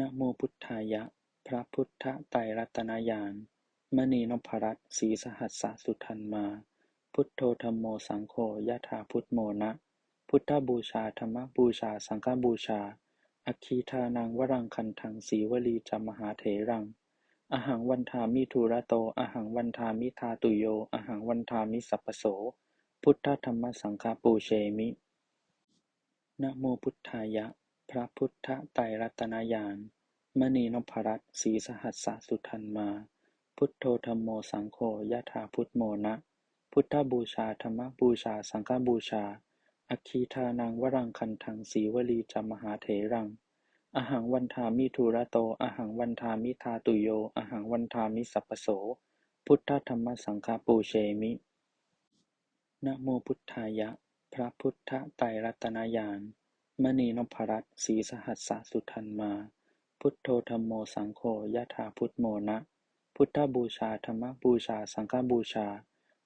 นะโมพุทธายะ พระพุทธไตรรัตนญาณ มณีนพรัตน์ศรีสหัสสสุทันมา พุทโธธัมโมสังโฆยะถาพุทโมนะ พุทธบูชาธรรมบูชา สังฆบูชา อคีทานังวรังคันทังสีวลีจามหาเถรัง อหังวันทามิทุระโต อหังวันทามิทาตุโย อหังวันทามิสัพพโส พุทธธรรมสังฆปูเชมินะโมพุทธายะ พระพุทธไตรรัตนญาณ มณีนพรัตน์ ศรีสหัสสสุทันมา พุทโธธัมโมสังโฆ ยะถาพุทโมนะ พุทธบูชา ธรรมบูชา สังฆบูชาอัคีทานังวรังคันทังสีวลีจมหาเถรัง อหังวันทามิทุระโต อหังวันทามิทาตุโย อหังวันทามิสัพพโส พุทธธรรมสังฆปูเชมิ นะโมพุทธายะ พระพุทธไตรรัตนญาณ มณีนพรัตน์ ศรีสหัสสสุทันมา พุทโธธัมโมสังโฆ ยะถาพุทโมนะ พุทธบูชา ธรรมบูชา สังฆบูชา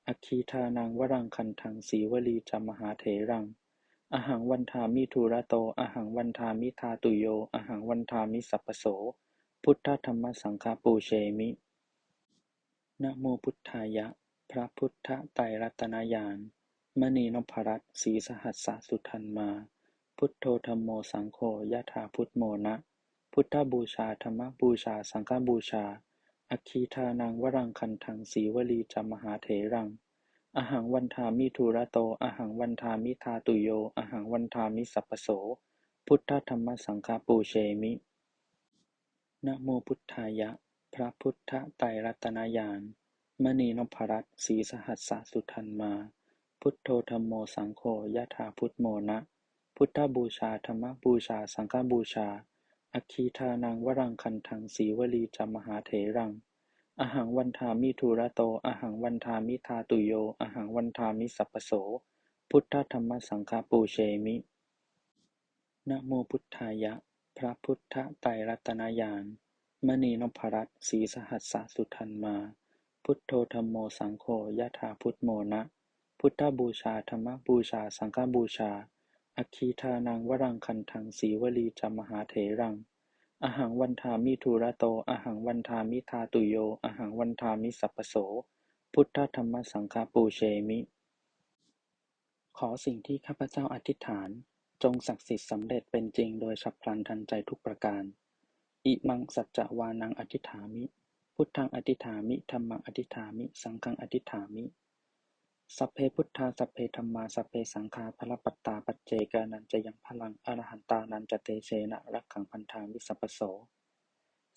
อัคคีทานังวรังคันทังสีวลีจมหาเถรัง อหังวันทามิทุระโต อหังวันทามิทาตุโย อหังวันทามิสัพพโส พุทธธรรมสังฆปูเชมิ นะโมพุทธายะ พระพุทธไตรรัตนญาณ มณีนพรัตน์ ศรีสหัสสสุทันมา พุทโธธัมโม สังโฆ ยะถาพุทโมนะ พุทธบูชา ธรรมบูชา สังฆบูชา อัคคีทานังวรังคันทังสีวลีจมหาเถรัง อหังวันทามิทุระโต อหังวันทามิทาตุโย อหังวันทามิสัพโส พุทธธรรมสังฆปูเชมิ นะโมพุทธายะ พระพุทธไตรรัตนญาณ มณีนพรัตน์ศรีสหัสสสุทันมา พุทโธธัมโมสังโฆ ยะถาพุทโมนะ พุทธบูชา ธรรมบูชา สังฆบูชา อัคคีทานัง วรังคันทัง สีวลีจมหาเถรัง อหังวันทามิทุระโต อหังวันทามิทาตุโย อหังวันทามิสัพพโส พุทธธรรมสังฆปูเชมิ นะโมพุทธายะ พระพุทธไตรรัตนญาณ มณีนพรัตน์ศรีสหัสสสุทันมา พุทโธธัมโมสังโฆ ยะถาพุทโมนะ พุทธบูชา ธรรมบูชา สังฆบูชา อัคคีทานังวรังคันทัง สีวลีจมหาเถรัง อหังวันทามิทุระโต อหังวันทามิทาตุโย อหังวันทามิสัพพโส พุทธธรรมสังฆปูเชมิ ขอสิ่งที่ข้าพเจ้าอธิษฐาน จงศักดิ์สิทธิ์สำเร็จเป็นจริงโดยฉับพลันทันใจทุกประการ อิมังสัจจวานังอธิษฐามิ พุทธังอธิษฐามิธัมมังอธิษฐามิ สังฆังอธิษฐามิ สัพเพพุทธา สัพเพธัมมา สัพเพสังฆาพลปัตตา ปัจเจกานันจะยังพลัง อรหันตานันจะเตเชนะ รักขังพันธามิสัพพโส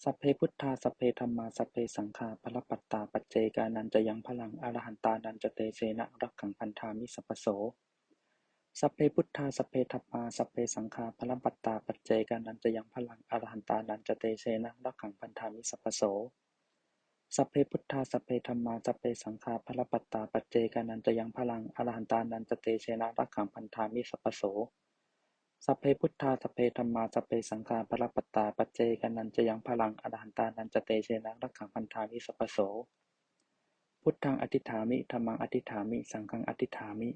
สัพเพพุทธา สัพเพธัมมา สัพเพสังฆาพลปัตตา ปัจเจกานันจะยังพลัง อรหันตานันจะเตเชนะ รักขังพันธามิสัพพโสสัพเพพุทธาสัพเพธัมมาสัพเพสังฆาพลปัตตาปัจเจกานันจะยังพลังอรหันตานันจะเตเชนะรักขังพันธามิสัพพโส สัพเพพุทธา สัพเพธัมมา สัพเพสังฆาพลปัตตา ปัจเจกานันจะยังพลัง อรหันตานันจะเตเชนะรักขังพันธามิสัพโส สัพเพพุทธา สัพเพธัมมา สัพเพสังฆาพลปัตตา ปัจเจกานันจะยังพลัง อรหันตานันจะเตเชนะรักขังพันธามิสัพโส พุทธังอธิฐามิ ธัมมังอธิฐามิ สังฆังอธิฐามิ